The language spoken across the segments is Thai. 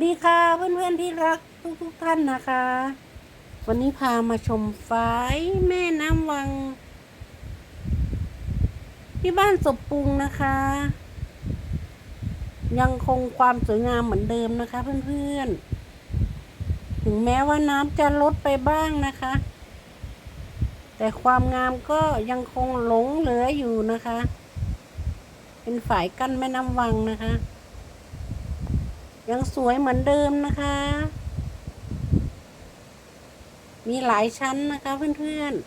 ดีค่ะเพื่อนๆที่รักทุกทุกๆท่านนะคะ วันนี้พามาชมฝายแม่น้ำวัง ที่บ้านศพปรุงนะคะ ยังคงความสวยงามเหมือนเดิมนะคะ เพื่อนๆ ถึงแม้ว่าน้ำจะลดไปบ้างนะคะ แต่ความงามก็ยังคงหลงเหลืออยู่นะคะ เป็นฝายกั้นแม่น้ำวังนะคะ ยังสวยเหมือนเดิมนะคะ มีหลายชั้นนะคะ เพื่อนๆ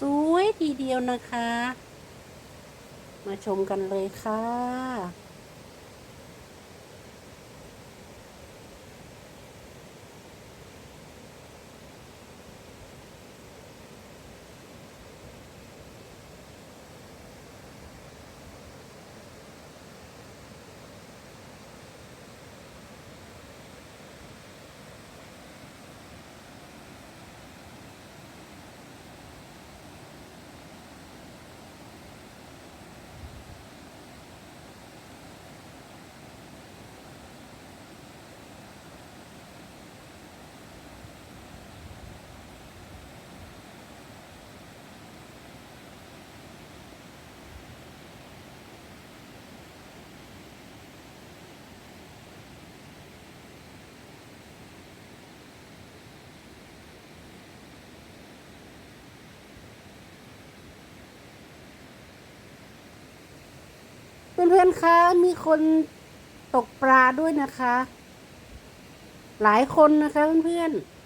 สวยทีเดียวนะคะ มาชมกันเลยค่ะ เพื่อนๆคะมีคนตกปลาด้วยนะคะ หลายคนนะคะเพื่อนๆ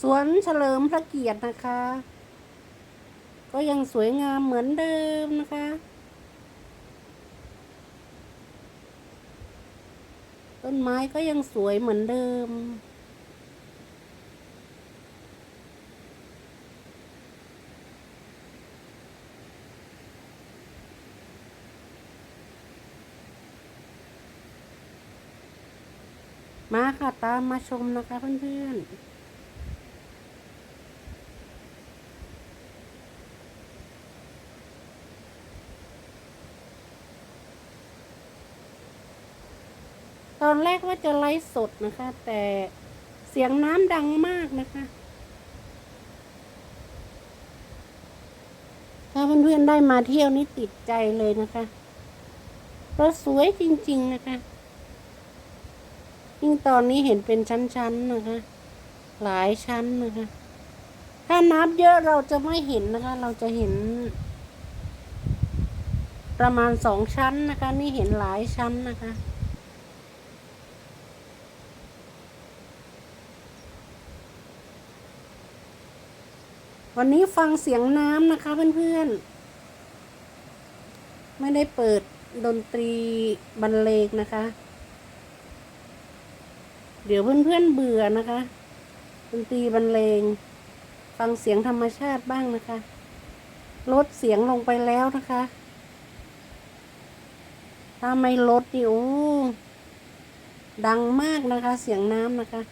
สวนเฉลิมพระเกียรตินะคะ ก็ยังสวยงามเหมือนเดิมนะคะ ต้นไม้ก็ยังสวยเหมือนเดิมมาค่ะตามมาชมนะคะเพื่อนๆ ตอนแรกว่าจะไลฟ์สดนะคะ แต่เสียงน้ำดังมากนะคะ ถ้าเพื่อนๆได้มาเที่ยวนี่ติดใจเลยนะคะเพราะสวยจริง ๆ นะคะ ยิ่งตอนนี้เห็นเป็นชั้นๆนะคะ หลายชั้นนะคะ ถ้านับเยอะเราจะไม่เห็นนะคะ เราจะเห็น ประมาณสองชั้นนะคะ นี่เห็นหลายชั้นนะคะ วันนี้ฟังเสียงน้ำนะคะเพื่อนๆ ไม่ได้เปิดดนตรีบรรเลงนะคะ เดี๋ยวเพื่อนๆเบื่อนะคะ ดนตรีบรรเลง ฟังเสียงธรรมชาติบ้างนะคะ ลดเสียงลงไปแล้วนะคะ ถ้าไม่ลดดิโอ้ดังมากนะคะ เสียงน้ำนะคะ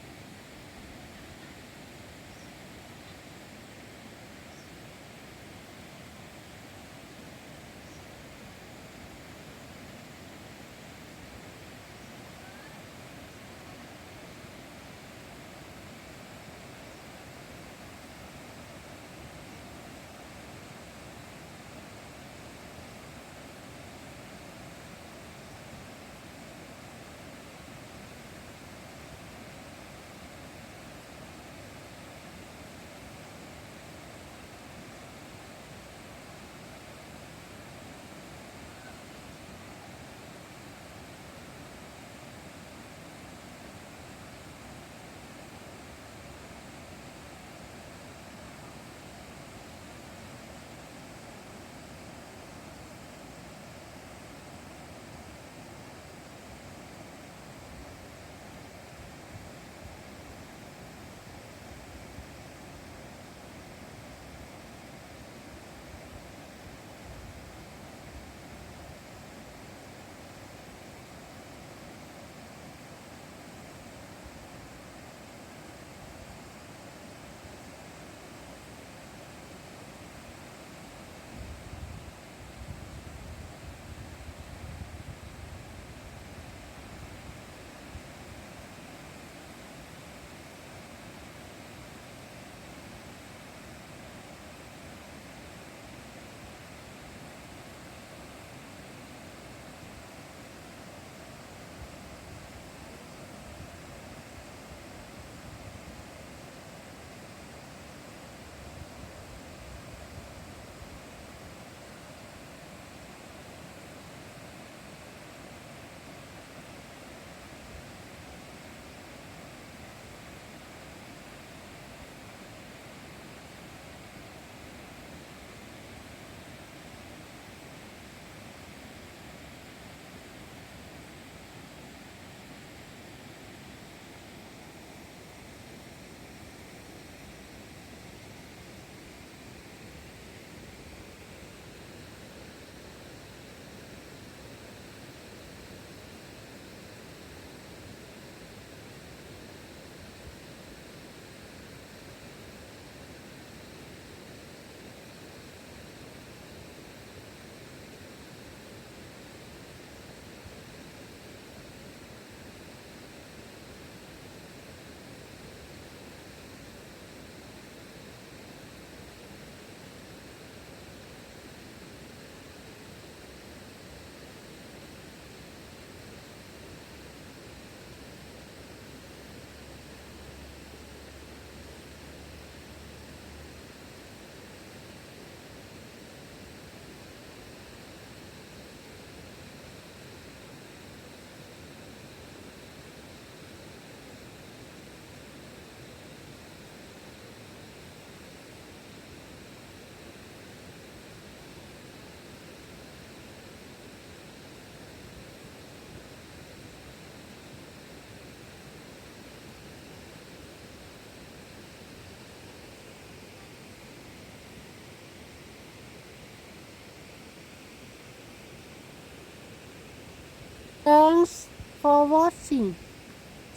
thanks for watching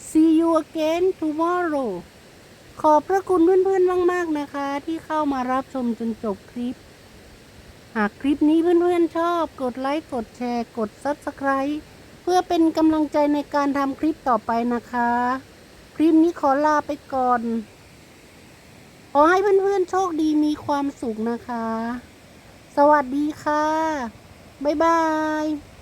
see you again tomorrow ขอบพระคุณเพื่อนๆมากๆนะคะ ที่เข้ามารับชมจนจบคลิป หากคลิปนี้เพื่อนๆชอบ กดไลค์กดแชร์กด Subscribe เพื่อเป็นกำลังใจในการทำคลิปต่อไปนะคะ คลิปนี้ขอลาไปก่อน ขอให้เพื่อนๆโชคดีมีความสุขนะคะ สวัสดีค่ะ บ๊ายบาย